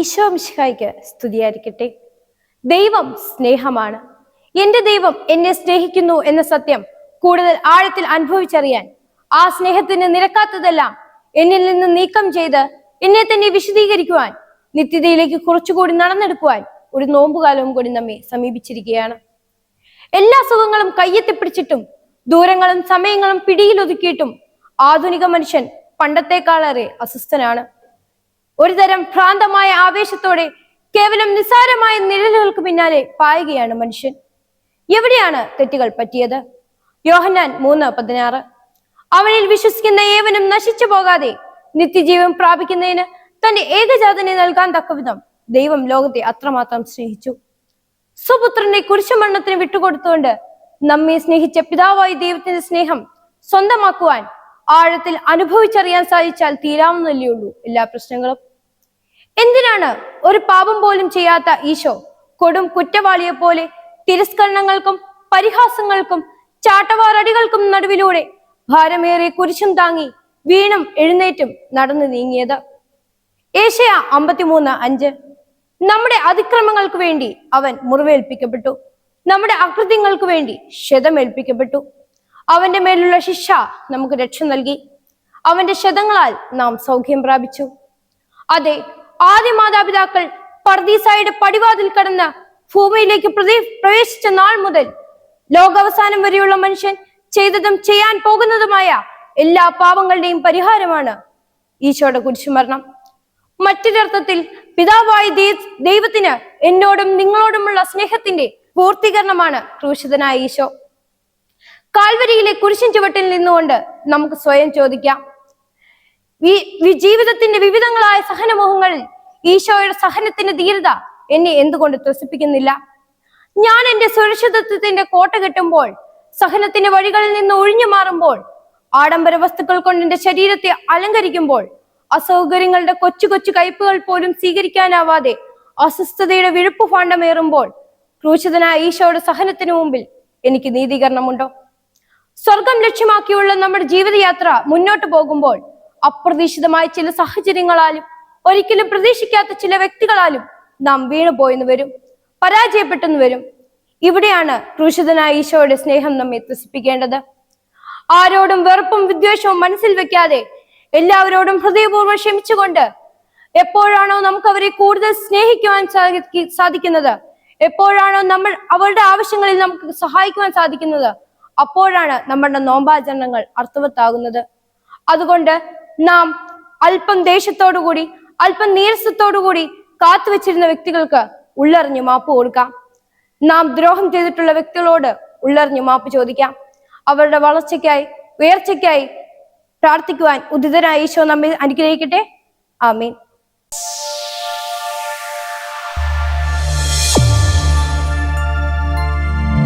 ഈശോ മിശിഹായിക്ക് സ്തുതിയായിരിക്കട്ടെ. ദൈവം സ്നേഹമാണ്. എന്റെ ദൈവം എന്നെ സ്നേഹിക്കുന്നു എന്ന സത്യം കൂടുതൽ ആഴത്തിൽ അനുഭവിച്ചറിയാൻ ആ സ്നേഹത്തിന് നിരക്കാത്തതെല്ലാം എന്നിൽ നിന്ന് നീക്കം ചെയ്ത് എന്നെ തന്നെ വിശദീകരിക്കുവാൻ നിത്യതയിലേക്ക് കുറച്ചുകൂടി നടന്നെടുക്കുവാൻ ഒരു നോമ്പുകാലവും കൂടി നമ്മെ സമീപിച്ചിരിക്കുകയാണ്. എല്ലാ സുഖങ്ങളും കയ്യെത്തിപ്പിടിച്ചിട്ടും ദൂരങ്ങളും സമയങ്ങളും പിടിയിലൊതുക്കിയിട്ടും ആധുനിക മനുഷ്യൻ പണ്ടത്തെക്കാളേറെ അസ്വസ്ഥനാണ്. ഒരുതരം ഭ്രാന്തമായ ആവേശത്തോടെ കേവലം നിസ്സാരമായ നിഴലുകൾക്ക് പിന്നാലെ പായുകയാണ് മനുഷ്യൻ. എവിടെയാണ് തെറ്റുകൾ പറ്റിയത്? യോഹന്നാൻ മൂന്ന് പതിനാറ്. അവനിൽ വിശ്വസിക്കുന്ന ഏവനും നശിച്ചു പോകാതെ നിത്യജീവൻ പ്രാപിക്കുന്നതിന് തന്റെ ഏകജാതനെ നൽകാൻ തക്കവിധം ദൈവം ലോകത്തെ അത്രമാത്രം സ്നേഹിച്ചു. സുപുത്രനെ കുരിശുമരണത്തിന് വിട്ടുകൊടുത്തുകൊണ്ട് നമ്മെ സ്നേഹിച്ച പിതാവായ ദൈവത്തിന്റെ സ്നേഹം സ്വന്തമാക്കുവാൻ ആഴത്തിൽ അനുഭവിച്ചറിയാൻ സാധിച്ചാൽ തീരാവുന്നല്ലേ ഉള്ളൂ എല്ലാ പ്രശ്നങ്ങളും. എന്തിനാണ് ഒരു പാപം പോലും ചെയ്യാത്ത ഈശോ കൊടും കുറ്റവാളിയെ പോലെ തിരസ്കരണങ്ങൾക്കും പരിഹാസങ്ങൾക്കും ചാട്ടവാറടികൾക്കും നടുവിലൂടെ ഭാരമേറെ കുരിശും താങ്ങി വീണും എഴുന്നേറ്റും നടന്നു നീങ്ങിയത്? ഏഷ്യ അമ്പത്തിമൂന്ന് അഞ്ച്. നമ്മുടെ അതിക്രമങ്ങൾക്ക് വേണ്ടി അവൻ മുറിവേൽപ്പിക്കപ്പെട്ടു. നമ്മുടെ അകൃത്യങ്ങൾക്ക് വേണ്ടി ക്ഷതമേൽപ്പിക്കപ്പെട്ടു. അവന്റെ മേലുള്ള ശിക്ഷ നമുക്ക് രക്ഷ നൽകി. അവന്റെ ശതങ്ങളാൽ നാം സൗഖ്യം പ്രാപിച്ചു. അതെ ആദ്യ മാതാപിതാക്കൾ പർദീസായുടെ പടിവാതിൽ കടന്ന് ഭൂമിയിലേക്ക് പ്രതി- പ്രവേശിച്ച നാൾ മുതൽ ലോകാവസാനം വരെയുള്ള മനുഷ്യൻ ചെയ്തതും ചെയ്യാൻ പോകുന്നതുമായ എല്ലാ പാപങ്ങളുടെയും പരിഹാരമാണ് ഈശോയുടെ കുരിശുമരണം. മറ്റൊരർത്ഥത്തിൽ പിതാവായ ദൈവത്തിന് എന്നോടും നിങ്ങളോടുമുള്ള സ്നേഹത്തിന്റെ പൂർത്തീകരണമാണ് ക്രൂശിതനായ ഈശോ. കാൽവരിയിലെ കുരിശിൻ ചുവട്ടിൽ നിന്നുകൊണ്ട് നമുക്ക് സ്വയം ചോദിക്കാം. ഈ ജീവിതത്തിന്റെ വിവിധങ്ങളായ സഹനമോഹങ്ങൾ ഈശോയുടെ സഹനത്തിന്റെ ധീരത എന്നെ എന്തുകൊണ്ട് ത്രസിപ്പിക്കുന്നില്ല? ഞാൻ എന്റെ സുരക്ഷിതത്വത്തിന്റെ കോട്ട കെട്ടുമ്പോൾ സഹനത്തിന്റെ വഴികളിൽ നിന്ന് ഒഴിഞ്ഞു മാറുമ്പോൾ ആഡംബര വസ്തുക്കൾ കൊണ്ട് എന്റെ ശരീരത്തെ അലങ്കരിക്കുമ്പോൾ അസൗകര്യങ്ങളുടെ കൊച്ചു കൊച്ചു കയ്പുകൾ പോലും സ്വീകരിക്കാനാവാതെ അസ്വസ്ഥതയുടെ വിഴുപ്പ് ഫാണ്ടമേറുമ്പോൾ ക്രൂശിതനായ ഈശോയുടെ സഹനത്തിനു മുമ്പിൽ എനിക്ക് നീതീകരണമുണ്ടോ? സ്വർഗം ലക്ഷ്യമാക്കിയുള്ള നമ്മുടെ ജീവിതയാത്ര മുന്നോട്ട് പോകുമ്പോൾ അപ്രതീക്ഷിതമായ ചില സാഹചര്യങ്ങളാലും ഒരിക്കലും പ്രതീക്ഷിക്കാത്ത ചില വ്യക്തികളാലും നാം വീണുപോയെന്ന് വരും പരാജയപ്പെട്ടെന്ന് വരും. ഇവിടെയാണ് ക്രൂശിതനായ ഈശോയുടെ സ്നേഹം നമ്മെ ത്രസിപ്പിക്കേണ്ടത്. ആരോടും വെറുപ്പും വിദ്വേഷവും മനസ്സിൽ വെക്കാതെ എല്ലാവരോടും ഹൃദയപൂർവം ക്ഷമിച്ചുകൊണ്ട് എപ്പോഴാണോ നമുക്ക് അവരെ കൂടുതൽ സ്നേഹിക്കുവാൻ സാധി- സാധിക്കുന്നത് എപ്പോഴാണോ നമ്മൾ അവരുടെ ആവശ്യങ്ങളിൽ നമുക്ക് സഹായിക്കുവാൻ സാധിക്കുന്നത് അപ്പോഴാണ് നമ്മുടെ നോമ്പാചരണങ്ങൾ അർത്ഥവത്താകുന്നത്. അതുകൊണ്ട് നാം അല്പം ദേഷ്യത്തോടുകൂടി അല്പം നീരസത്തോടുകൂടി കാത്തുവച്ചിരുന്ന വ്യക്തികൾക്ക് ഉള്ളറിഞ്ഞ് മാപ്പ് കൊടുക്കാം. നാം ദ്രോഹം ചെയ്തിട്ടുള്ള വ്യക്തികളോട് ഉള്ളറിഞ്ഞ് മാപ്പ് ചോദിക്കാം. അവരുടെ വളർച്ചയ്ക്കായി ഉയർച്ചയ്ക്കായി പ്രാർത്ഥിക്കുവാൻ ഉദിതനായ ഈശോ നമ്മെ അനുഗ്രഹിക്കട്ടെ. ആമീൻ.